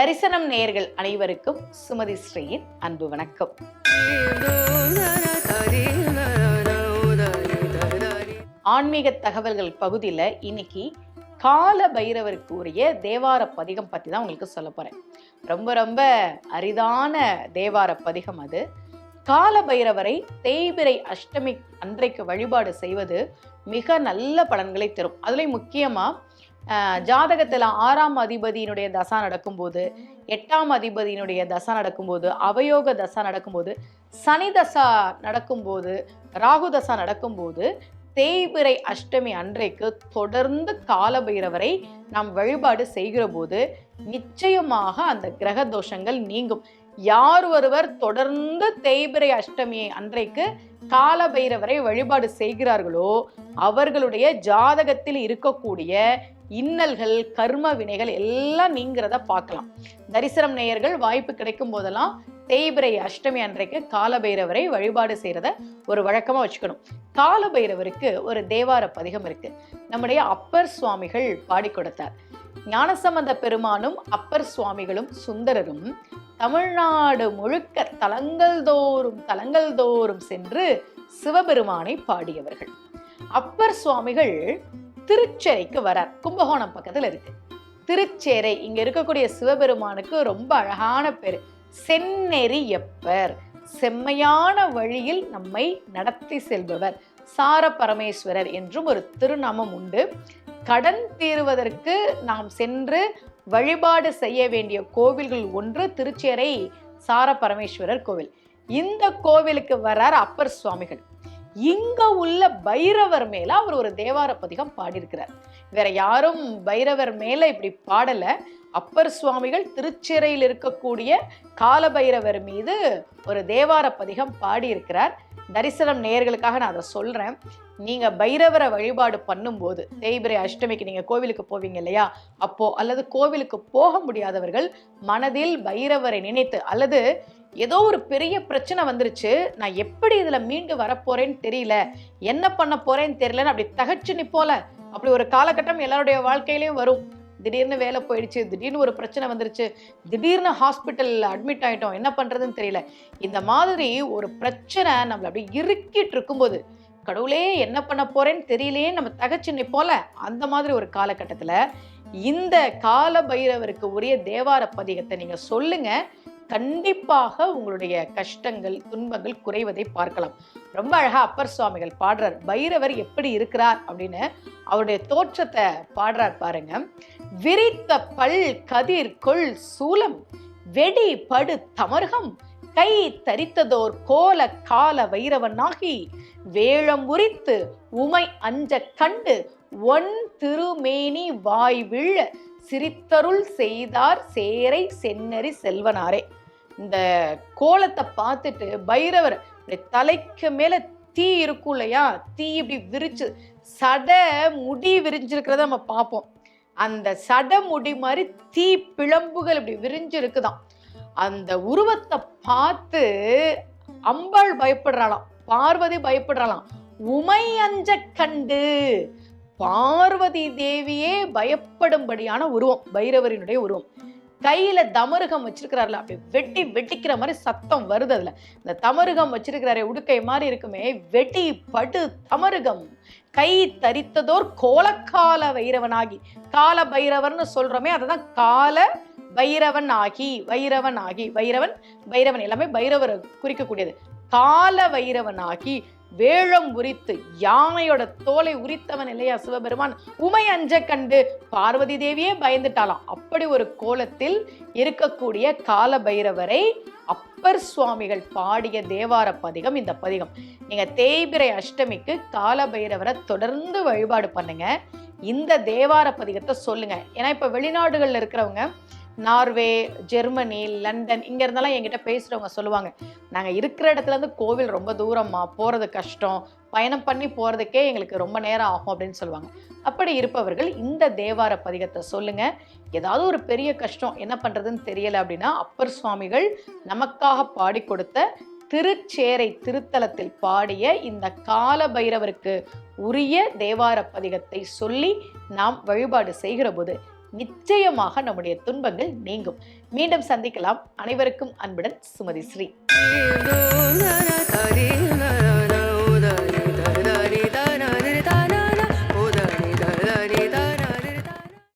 தரிசனம் நேயர்கள் அனைவருக்கும் சுமதி ஸ்ரீயின் அன்பு வணக்கம். ஆன்மீக தகவல்கள் பகுதியில் இன்னைக்கு கால பைரவருக்கு உரிய தேவார பதிகம் பற்றி தான் உங்களுக்கு சொல்ல போகிறேன் ரொம்ப ரொம்ப அரிதான தேவார பதிகம் அது. கால பைரவரை தேய்பிரை அஷ்டமி அன்றைக்கு வழிபாடு செய்வது மிக நல்ல பலன்களை தரும். அதுலேயும் முக்கியமாக ஜாதகத்தில் ஆறாம் அதிபதியினுடைய தசா நடக்கும்போது எட்டாம் அதிபதியினுடைய தசா நடக்கும்போது அவயோக தசா நடக்கும்போது சனி தசா நடக்கும்போது ராகு தசா நடக்கும்போது தேய்பிறை அஷ்டமி அன்றைக்கு தொடர்ந்து காலபைரவரை நாம் வழிபாடு செய்கிற போது நிச்சயமாக அந்த கிரக தோஷங்கள் நீங்கும். யார் ஒருவர் தொடர்ந்து தேய்பிறை அஷ்டமி அன்றைக்கு காலபைரவரை வழிபாடு செய்கிறார்களோ அவர்களுடைய ஜாதகத்தில் இருக்கக்கூடிய இன்னல்கள் கர்ம வினைகள் எல்லாம் நீங்கிறத பார்க்கலாம். தரிசனம் நேயர்கள் வாய்ப்பு கிடைக்கும் போதெல்லாம் தேய்பிரை அஷ்டமி அன்றைக்கு காலபைரவரை வழிபாடு செய்கிறத ஒரு வழக்கமாக வச்சுக்கணும். காலபைரவருக்கு ஒரு தேவார பதிகம் இருக்கு. நம்முடைய அப்பர் சுவாமிகள் பாடி கொடுத்தார். ஞானசம்பந்த பெருமானும் அப்பர் சுவாமிகளும் சுந்தரரும் தமிழ்நாடு முழுக்க தலங்கள் தோறும் தலங்கள் தோறும் சென்று சிவபெருமானை பாடியவர்கள். அப்பர் சுவாமிகள் திருச்சேரைக்கு வரார். கும்பகோணம் பக்கத்தில் இருக்கு. திருச்சேரை இங்க இருக்கக்கூடிய சிவபெருமானுக்கு ரொம்ப அழகான பேர். செந்நெறி எப்பர் செம்மையான வழியில் நம்மை நடத்தி செல்பவர். சார பரமேஸ்வரர் என்றும் ஒரு திருநாமம் உண்டு. கடன் தீருவதற்கு நாம் சென்று வழிபாடு செய்ய வேண்டிய கோவில்கள் ஒன்று திருச்சேரை சார பரமேஸ்வரர் கோவில். இந்த கோவிலுக்கு வரார் அப்பர் சுவாமிகள். இங்க உள்ள பைரவர் மேல அவர் ஒரு தேவார பதிகம் பாடியிருக்கிறார். வேற யாரும் பைரவர் மேல இப்படி பாடல. அப்பர் சுவாமிகள் திருச்சிறையில் இருக்கக்கூடிய காலபைரவர் மீது ஒரு தேவார பதிகம் பாடியிருக்கிறார். தரிசனம் நேயர்களுக்காக நான் அதை சொல்கிறேன் நீங்கள் பைரவரை வழிபாடு பண்ணும்போது தேய்பிரை அஷ்டமிக்கு நீங்கள் கோவிலுக்கு போவீங்க இல்லையா? அப்போது அல்லது கோவிலுக்கு போக முடியாதவர்கள் மனதில் பைரவரை நினைத்து அல்லது ஏதோ ஒரு பெரிய பிரச்சனை வந்துருச்சு நான் எப்படி இதில் மீண்டு வரப்போகிறேன்னு தெரியல என்ன பண்ண போகிறேன்னு தெரியலன்னு அப்படி தகச்சு நிப்போல அப்படி ஒரு காலகட்டம் எல்லாருடைய வாழ்க்கையிலையும் வரும். திடீர்னு வேலை போயிடுச்சு திடீர்னு ஒரு பிரச்சனை வந்துருச்சு திடீர்னு ஹாஸ்பிட்டலில் அட்மிட் ஆகிட்டோம் என்ன பண்ணுறதுன்னு தெரியல. இந்த மாதிரி ஒரு பிரச்சனை நம்மளை அப்படியே இறுக்கிட்டு இருக்கும்போது கடவுளே என்ன பண்ண போகிறேன்னு தெரியலையே நம்ம தகச்சு நிப்போல அந்த மாதிரி ஒரு காலகட்டத்தில் இந்த கால பைரவருக்கு உரிய தேவார பதிகத்தை நீங்கள் சொல்லுங்கள் கண்டிப்பாக உங்களுடைய கஷ்டங்கள் துன்பங்கள் குறைவதை பார்க்கலாம். ரொம்ப அழகாக அப்பர் சுவாமிகள் பாடுறார் பைரவர் எப்படி இருக்கிறார்? அப்படின்னு அவருடைய தோற்றத்தை பாடுறார் பாருங்க. விரித்த பல் கதிர் கொள் சூலம் வெடி படு தமர்கம் கை தரித்ததோர் கோல கால வைரவனாகி வேழம் உரித்து உமை அஞ்ச கண்டு ஒன் திருமேனி வாய் விழ சிரித்தருள் செய்தார் சேரை சென்னரி செல்வனாரே. இந்த கோலத்தை பார்த்துட்டு பைரவர் தலைக்கு மேல தீ இருக்கும் இல்லையா? தீ இப்படி விரிச்சு சட முடி விரிஞ்சிருக்கிறத நம்ம பார்ப்போம். அந்த சட முடி மாதிரி தீ பிழம்புகள் இப்படி விரிஞ்சிருக்குதான் அந்த உருவத்தை பார்த்து அம்பாள் பயப்படுறாளாம் பார்வதி பயப்படுறாளாம். உமை அஞ்ச கண்டு பார்வதி தேவியே பயப்படும்படியான உருவம் பைரவரினுடைய உருவம். கையில தமருகம் வச்சிருக்கிறாருல அப்படி வெட்டி வெட்டிக்கிற மாதிரி சத்தம் வருது அதுல. இந்த தமருகம் வச்சிருக்கிறாரே உடுக்கை மாதிரி இருக்குமே வெட்டி படு தமருகம். கை தரித்ததோர் கோலக்கால வைரவனாகி கால பைரவர்னு சொல்றோமே அதுதான் கால பைரவன் ஆகி வைரவன் ஆகி வைரவன் பைரவன் எல்லாமே பைரவர் குறிக்கக்கூடியது. கால வைரவன் ஆகி வேழம் உரித்து யானையோட தோலை உரித்தவன் இல்லையா சிவபெருமான்? உமை அஞ்ச கண்டு பார்வதி தேவியே பயந்துட்டாளாம். அப்படி ஒரு கோலத்தில் இருக்கக்கூடிய கால பைரவரை அப்பர் சுவாமிகள் பாடிய தேவார பதிகம் இந்த பதிகம். நீங்க தேய்பிரை அஷ்டமிக்கு கால பைரவரை தொடர்ந்து வழிபாடு பண்ணுங்க. இந்த தேவார பதிகத்தை சொல்லுங்க. ஏன்னா இப்ப வெளிநாடுகள்ல இருக்கிறவங்க நார்வே ஜெர்மனி லண்டன் இங்கே இருந்தெல்லாம் என்கிட்ட பேசுகிறவங்க சொல்லுவாங்க நாங்கள் இருக்கிற இடத்துலேருந்து கோவில் ரொம்ப தூரமாக போகிறது கஷ்டம் பயணம் பண்ணி போகிறதுக்கே எங்களுக்கு ரொம்ப நேரம் ஆகும் அப்படின்னு சொல்லுவாங்க. அப்படி இருப்பவர்கள் இந்த தேவார பதிகத்தை சொல்லுங்கள் ஏதாவது ஒரு பெரிய கஷ்டம் என்ன பண்ணுறதுன்னு தெரியலை அப்படின்னா அப்பர் சுவாமிகள் நமக்காக பாடி கொடுத்த திருச்சேரை திருத்தலத்தில் பாடிய இந்த கால பைரவருக்கு உரிய தேவார பதிகத்தை சொல்லி நாம் வழிபாடு செய்கிற போது நிச்சயமாக நம்முடைய துன்பங்கள் நீங்கும். மீண்டும் சந்திக்கலாம். அனைவருக்கும் அன்புடன் சுமதி ஸ்ரீ.